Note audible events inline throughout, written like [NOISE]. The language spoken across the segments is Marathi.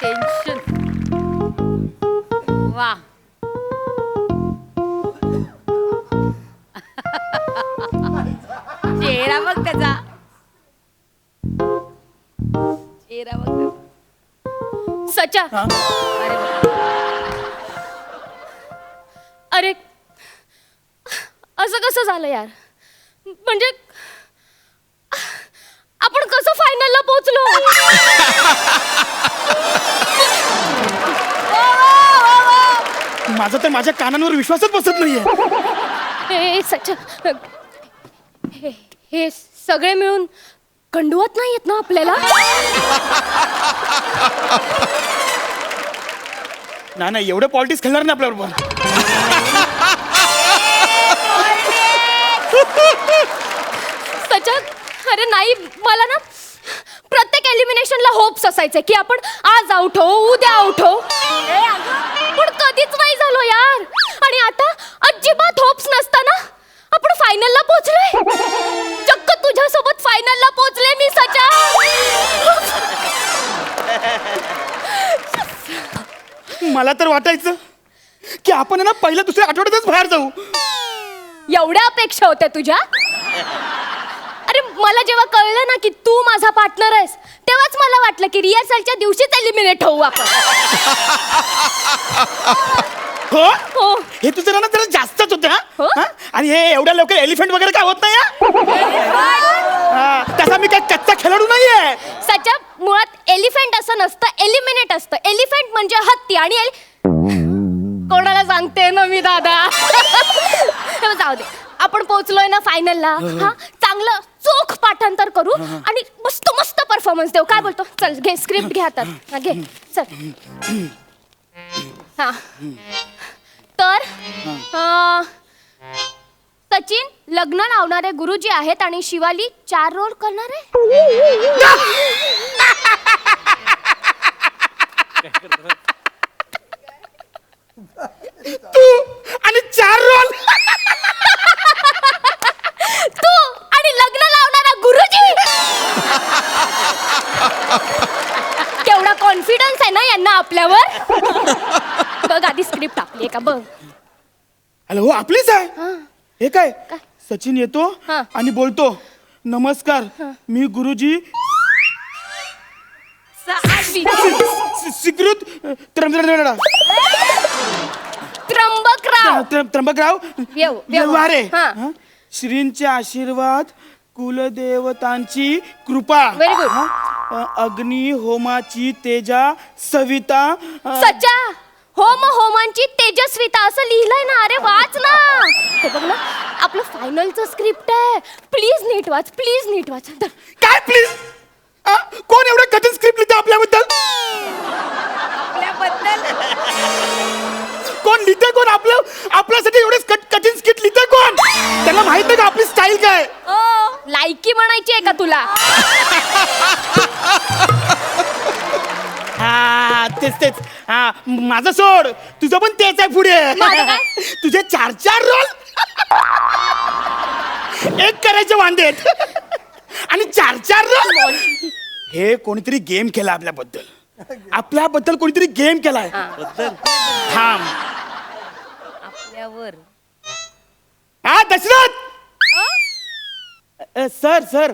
टेन्शन वा [LAUGHS] चेहरा बघ त्याचा. चेहरा बघ त्याचा. सचा. अरे. अरे असं कसं झालं यार? म्हणजे आपण कसं फायनलला पोहोचलो? [LAUGHS] माझा तर माझ्या कानांवर विश्वासच बसत नाहीये. हे सचा हे हे सगळे मिळून खंडवत नाही येत ना आपल्याला? ना नाही एवढं पॉलिटिक्स खेळणार नाही आपल्याबरोबर सचा अरे नाही मला ना प्रत्येक एलिमिनेशनला होप्स असायचे की आपण आज आउट हो उद्या आउट हो पण कधीच नाही झालो यार. आणि आता अजिबात होप्स नसताना आपण फायनलला पोहोचलोय. चक्क तुझ्यासोबत फायनलला पोहोचले मी सचा. मला तर वाटायचं की आपण आहे ना पहिल्या दुसऱ्या आठवड्यातच बाहेर जाऊ. एवढ्या अपेक्षा होत्या तुझ्या? मला जेव्हा कळलं ना की तू माझा पार्टनर आहेस तेव्हाच मला वाटलं की रिहर्सलच्या दिवशीच एलिमिनेट होऊ आपण. हो? हो. हे तुझं ना जरा जास्तच होते हो? हा? हा? आणि हे एवढ्या लवकर एलिफंट वगैरे काय होत नाही हा? हा, तसा मी काय कच्चा खेळाडू नाहीये. सच्या मुळात एलिफंट असं नसतं एलिमिनेट असतं. एलिफंट म्हणजे हत्ती आणि एल- कोणाला सांगते ना मी दादा? [LAUGHS] जाऊ दे. आपण पोहोचलोय ना फायनलला हा चांगलं चोख पाठांतर करू आणि मस्त मस्त परफॉर्मन्स देऊ. काय बोलतो? चल घे स्क्रिप्ट घे हातात हा, घे. चल. हा. तर अं, सचिन लग्न लावणारे गुरुजी आहेत आणि शिवाली चार रोल करणार? आहे तू आणि चार रोल तू आणि लग्न लावणारा गुरुजी केवढा कॉन्फिडन्स आहे ना यांना आपल्यावर आधी स्क्रिप्ट आपली का बघ. अरे हो आपलीच आहे? हे. काय? काय? सचिन येतो हा. आणि बोलतो नमस्कार मी गुरुजी. स्वीकृत त्र्यंबकराव त्र्यंबकराव. त्र्यं- त्र्यंबकराव? व्यव- व्यव- व्यवहारे हा. हा? श्रींचे आशीर्वाद कुलदेवतांची कृपा. Very good. हा? अ, अग्नी होमाची तेजा सविता अ, होम होमांची तेजस्विता असं लिहिलंय ना. अरे वाच ना. हे बघ ना आपलं फायनलचं स्क्रिप्ट आहे. प्लीज नीट वाच प्लीज नीट वाच. काय प्लीज कोण एवढं कठीण स्क्रिप्ट लिहितं आपल्याबद्दल? आपल्याबद्दल? कोण लिहिते कोण? आपलं आपल्यासाठी एवढे कट- कठीण स्किट लिहिते कोण? त्यांना माहीत नाही का आपली स्टाईल काय? लायकी म्हणायची आहे का तुला? [LAUGHS] हा तेच तेच. हा माझं सोड. तुझं पण तेच आहे पुढे? तुझे चार चार रोल. एक करायचे वांदेत. आणि चार चार रोल. हे कोणीतरी गेम केला आपल्याबद्दल. आपल्याबद्दल कोणीतरी गेम केलाय. थांब. आपल्यावर. हा दशरथ! Sir sir.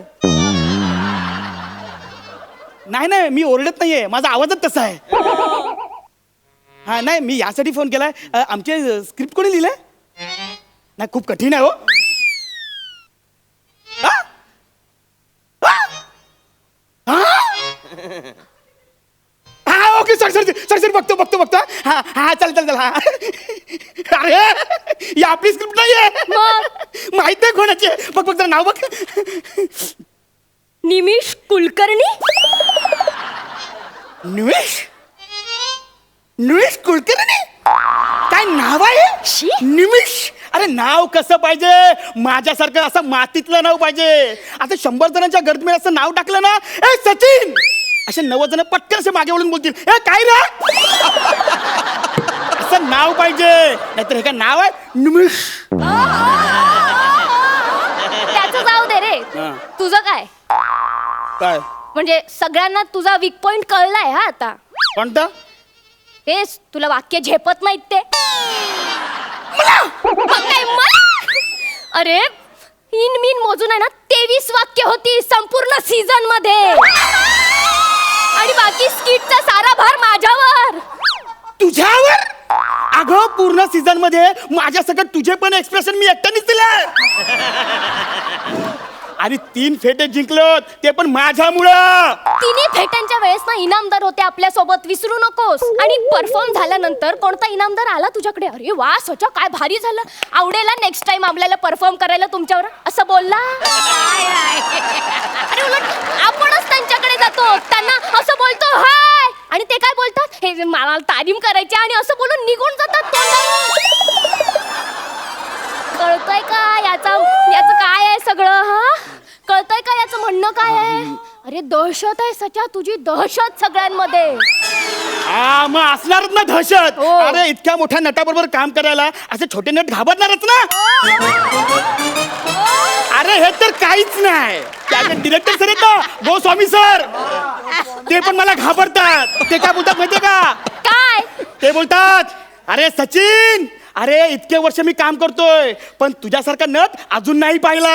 नाही नाही मी ओरडत नाहीये. माझा आवाजच तसा आहे. हा नाही मी यासाठी फोन केलाय. अ, आमचे स्क्रिप्ट कोणी लिहिलंय? नाही खूप कठीण आहे हो. हा? हा? हा? हा okay sir sir sir sir बघतो बघतो बघतो हा. हा चल चल चल हा. अरे ही आपली स्क्रिप्ट नाहीये. मग? माहीत आहे कोणाची आहे. बघ बघ जरा नाव बघ. निमिष कुलकर्णी? निवेश निवेश कुलकर्णी काय नाव आहे? शी. निमिष? अरे नाव कसं पाहिजे? माझ्यासारखं असं मातीतलं नाव पाहिजे. आता शंभर जणांच्या गर्दीमध्ये असं नाव टाकलं ना? ए सचिन! असे नव्वद जण पटकन असे मागे वळून बोलतील. ए काय रे? असं नाव पाहिजे. नाहीतर हे काय नाव आहे? निमिष. त्याचं जाऊ दे रे. हा. तुझं काय? काय? म्हणजे सगळ्यांना तुझा वीक पॉइंट कळलाय हा आता. कोणता? हेस तुला वाक्य झेपत नाहीत ते. मग काय मला? अरे इन मीन मोजून आहे ना तेवीस वाक्य होती संपूर्ण सीझनमध्ये. आणि बाकी स्किटचा सारा भार माझ्यावर. तुझ्यावर? अगं पूर्ण सीझनमध्ये माझ्या सगळं तुझे पण एक्सप्रेशन मी एकट्यानेच दिले आणि तीन फेटे जिंकलो ते पण माझ्यामुळं. तिन्ही फेट्यांच्या वेळेस ना इनामदार होते आपल्यासोबत विसरू नकोस. आणि परफॉर्म झाल्यानंतर कोणता इनामदार आला तुझ्याकडे? अरे वा सोचा काय भारी झालं. आवडेल नेक्स्ट टाइम आपल्याला परफॉर्म करायला तुमच्यावर. असं बोलला? अरे उलट आपणच त्यांच्याकडे जातो. त्यांना असं बोलतो हाय. आणि ते काय बोलतात? हे मला तालीम करायची आणि असं बोलून निघून जातात तोंडाने. कळतंय का याचा याचं काय आहे सगळं हा? कळतंय का याचं म्हणणं काय आहे? अरे दहशत आहे सचा तुझी दहशत सगळ्यांमध्ये. हा मग असणारच ना दहशत. हो. अरे इतक्या मोठ्या नटाबरोबर काम करायला असे छोटे नट घाबरणारच ना. अरे हे तर काहीच नाही. त्याचे डिरेक्टर सर आहेत ना गोस्वामी सर ते पण मला घाबरतात. ते काय बोलतात माहितीये का? काय? ते बोलतात अरे सचिन अरे इतके वर्ष मी काम करतोय पण तुझ्यासारखा नट अजून नाही पाहिला.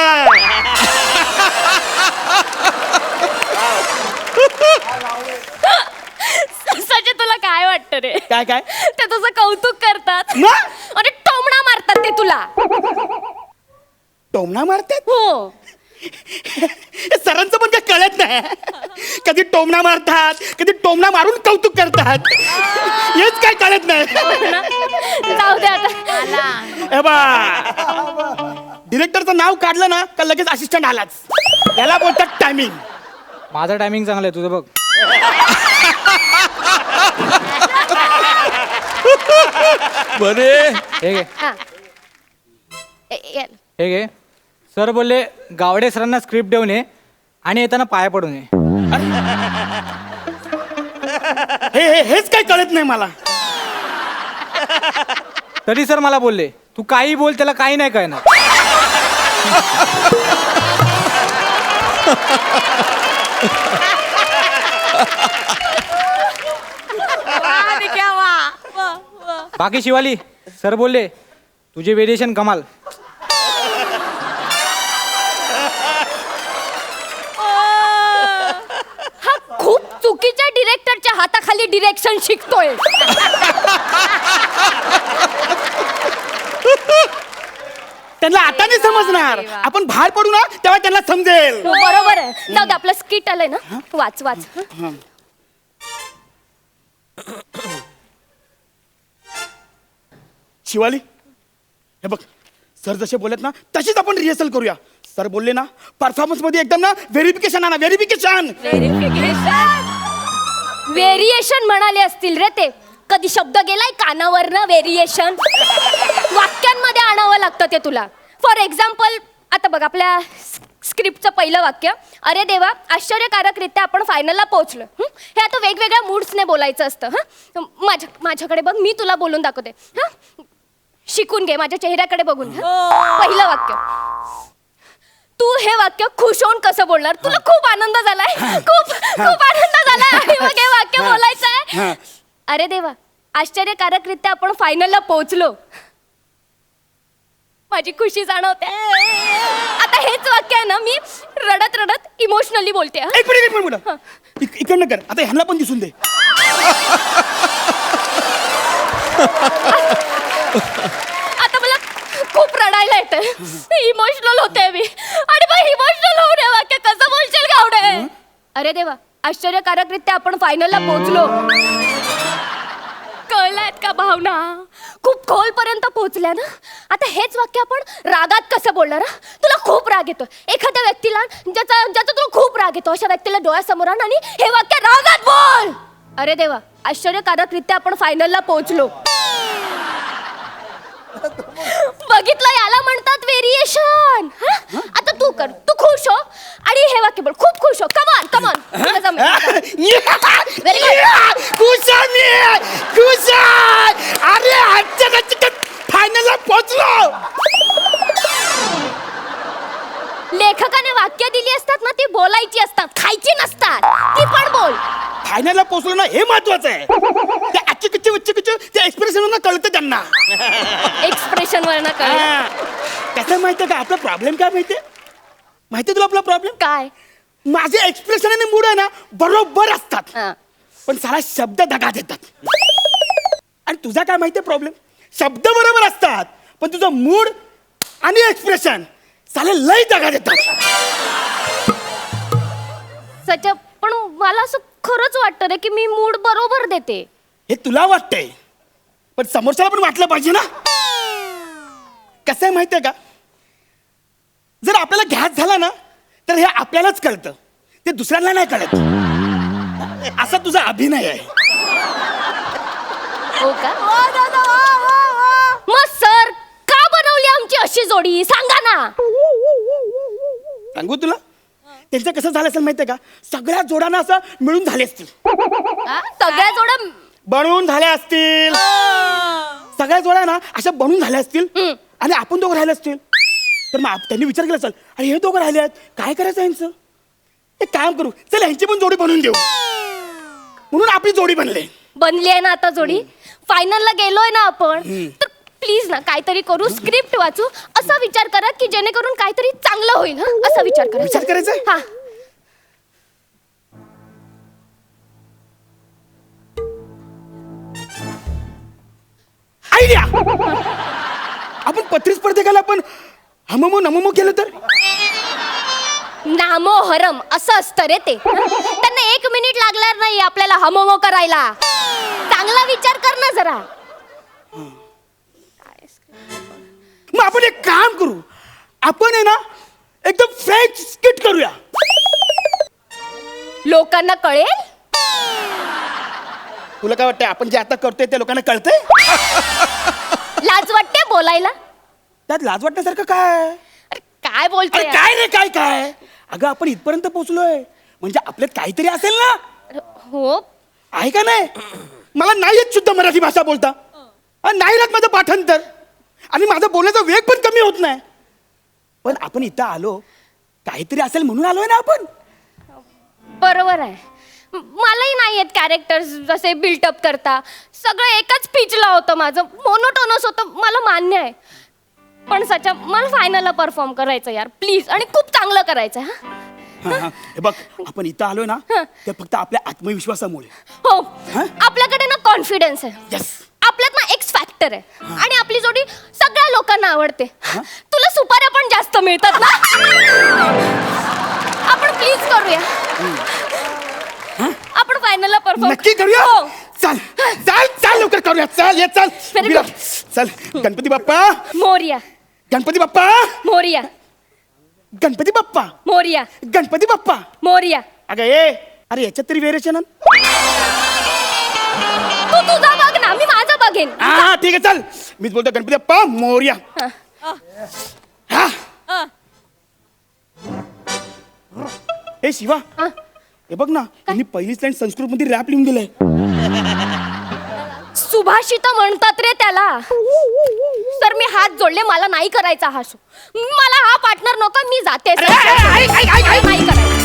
सचे तुला काय वाटतं रे? काय काय? ते तुझं कौतुक करतात. ना? अरे टोमणा मारतात ते तुला. टोमणा मारतात? हो. सरांचं पण काय कळत नाही. कधी टोमणा मारतात कधी टोमणा मारून कौतुक करतात. हेच काय कळत नाही. जाऊ दे आता. आला. हे बा. डिरेक्टरचं नाव काढलं ना का लगेच असिस्टंट आलाच. याला बोलतात टायमिंग माझं टायमिंग चांगलं आहे तुझं बघ. बरे हे घे. हा. ए- ए- हे घे. सर बोलले गावडे सरांना स्क्रिप्ट देऊन ये. आणि येताना पाया पडून ये हे हे हेच काय कळत नाही मला. तरी सर मला बोलले तू काही बोल त्याला काही नाही कळणार. बाकी शिवाली सर बोलले तुझे वेरिएशन कमाल. डिरेक्टरच्या हाताखाली डिरेक्शन शिकतोय. त्यांना आता नाही समजणार. अरे वा. आपण बाहेर पडू ना तेव्हा त्यांना समजेल. हो, बरोबर आहे. जाऊ दे आपलं स्किट आलंय ना. वाच वाच. शिवाली हे बघ. सर जसे बोलत ना तशीच आपण रिहर्सल करूया. सर बोलले ना परफॉर्मन्समध्ये एकदम ना व्हेरिफिकेशन आणा व्हेरिफिकेशन Verification. व्हेरिएशन म्हणाले असतील रे ते. कधी शब्द गेलाय कानावर ना व्हेरिएशन वाक्यांमध्ये आणावं लागतं ते तुला. फॉर एक्झाम्पल आता बघ आपल्या स्क्रिप्टचं पहिलं वाक्य. अरे देवा आश्चर्यकारकरित्या आपण फायनलला पोहोचलो. हं? आता वेगवेगळ्या मूड्सने बोलायचं असतं हां? माझ्या माझ्याकडे बघ मी तुला बोलून दाखवते. हां? शिकून घे माझ्या चेहऱ्याकडे बघून? पहिलं वाक्य. तू हे वाक्य खुश होऊन कसं बोलणार? तुला खूप आनंद झालाय. खूप खूप आनंद झालाय. आणि मग हे वाक्य बोलायचं हा. आहे अरे देवा आश्चर्यकारकरित्या आपण फायनलला पोहोचलो. माझी खुशी जाणवते. आता हेच वाक्य आहे ना मी रडत रडत इमोशनली बोलते हं. एक मिनिट एक मिनिट मुलं. इक- इकडनं कर. आता ह्यांना पण दिसून दे. [LAUGHS] रडायला येतं इमोशनल होते मी. आणि मग इमोशनल होऊ नये वाक्य. कसं बोलशील गावडे? अरे देवा आश्चर्यकारकरित्या आपण फायनलला पोहोचलो. कळल्यात का भावना? खूप खोल पर्यंत पोहोचल्या ना? आता हेच वाक्य आपण रागात कसं बोलणार? तुला खूप राग येतो एखाद्या व्यक्तीला ज्याचा ज्याचा तुला खूप राग येतो अशा व्यक्तीला डोळ्यासमोर आण आणि हे वाक्य रागात बोल! अरे देवा आश्चर्यकारकरित्या आपण फायनलला पोहोचलो बघितलं याला म्हणतात व्हेरिएशन आता तू कर. तू खुश हो. आणि हे वाक्य बोल. खूप खुश हो. कमान कमान [LAUGHS] Very good. अरे आजच्या फायनलला पोहोचलो लेखकाने वाक्य दिली असतात ना ती बोलायची असतात. खायची नसतात. ती पण बोल. फायनलला पोहोचलो ना हे महत्वाचं आहे. ते आजची किच्ची उच्च किच्ची त्या एक्सप्रेशन कळतं त्यांना. एक्सप्रेशन वरनं कळ हा. कसं माहितीये का? आपला प्रॉब्लेम काय माहितीये? माहितीये तुला आपला प्रॉब्लेम काय? माझे एक्सप्रेशन आणि मूड आहे ना बरोबर असतात. हा. पण सारा शब्द दगा देतात. आणि तुझा काय माहितीये प्रॉब्लेम शब्द बरोबर असतात पण तुझं मूड आणि एक्सप्रेशन साले लय दगा देतात. सच्या पण मला असं खरंच वाटतं रे की मी मूड बरोबर देते. हे तुला वाटतंय? पण समोरच्याला पण वाटलं पाहिजे ना? कसं आहे माहितीये का? जर आपल्याला घ्यास झाला ना तर हे आपल्यालाच कळतं. ते दुसऱ्यांना नाही कळत. असा तुझा अभिनय आहे. हो का? मग सर का बनवली आमची अशी जोडी? सांगा ना. सांगू तुला? त्यांचं कसं झालं असेल माहितीये का? सगळ्या जोड्यांना असं मिळून झाले असतील. हा? सगळ्या जोड्या बनवून झाल्या असतील. सगळ्या जोड्या ना अशा बनवून झाल्या असतील. आणि आपण दोघं राहिले असतील. तर मग आप- त्यांनी विचार केला असेल अरे हे दोघं राहिले आहेत. काय करायचं यांचं? एक काम करू. चल यांची पण जोडी बनवून देऊ. म्हणून आपली जोडी बनले. बनली आहे ना आता जोडी? फायनलला गेलोय ना आपण तर प्लीज ना काहीतरी करू स्क्रिप्ट वाचू. असा विचार करा की जेणेकरून काहीतरी चांगलं होईल हं? असा विचार करा. विचार करायचा हा. आयडिया! आपण पत्री स्पर्धेकाला आपण हममो नममो केलं तर? नामो हरम असं असतं रे ते? त्यांना एक मिनिट लागणार नाही आपल्याला हमोमो करायला. चांगला विचार कर ना जरा. मग आपण एक काम करू. आपण आहे ना एकदम फ्रेंच स्किट करूया. लोकांना कळेल? तुला काय वाटतंय आपण जे आता करतोय ते लोकांना कळतंय? लाज वाटते बोलायला? त्यात लाज वाटण्यासारखं काय? अरे काय बोलतोय अरे काय रे काय काय? अगं आपण इथपर्यंत पोहोचलोय. म्हणजे आपल्यात काहीतरी असेल ना? अरे, हो. आहे का नाही? मला नाही येत शुद्ध मराठी भाषा बोलता. नाही राहत माझं पाठांतर. आणि माझा बोलण्याचा वेग पण कमी होत नाही. पण आपण इथं आलो काहीतरी असेल म्हणून आलोय ना आपण. बरोबर आहे. म- मलाही नाही आहेत कॅरेक्टर्स जसे बिल्टअप करता. सगळं एकच पिचला होतं माझं. मोनोटोनस होतं मला मान्य आहे. पण सच्या मला फायनलला परफॉर्म करायचं यार. प्लीज आणि खूप चांगलं करायचं आहे, हा. हा, हा. हे बघ आपण इथं आलोय ना ते फक्त आपल्या आत्मविश्वासामुळे. हो? आपल्याकडे ना कॉन्फिडन्स आहे. आपल्यात ना फॅक्टर आहे. आणि आपली जोडी सगळ्या लोकांना आवडते. तुला सुपाऱ्या पण जास्त मिळतात ना? आपण प्लीज करूया. आपण फायनलला परफॉर्म नक्की करूया? हो. चल चल चल लवकर करूया. चल ये चल. Very विराट, good. चल गणपती बाप्पा. मोरिया. गणपती बाप्पा. मोरिया. गणपती बाप्पा. मोरिया. गणपती बाप्पा. मोरिया. अगं ए अरे याच्यात तरी व्हेरिएशन तू तुझा बघ ना मी माझं बघेन हा ठीक आहे चल. मीच बोलतो गणपती बाप्पा मोर्या. हा. ए शिवा. हा. हे बघ ना त्यांनी पहिलीच लाईन संस्कृत मध्ये रॅप लिहून दिलंय. सुभाषित म्हणतात रे त्याला. सर मी हात जोडले मला नाही करायचा हा शो. मला हा पार्टनर नको मी जाते अरे, अरे, अरे, ऐक, ऐक, ऐक, ऐक. नाही करायचं.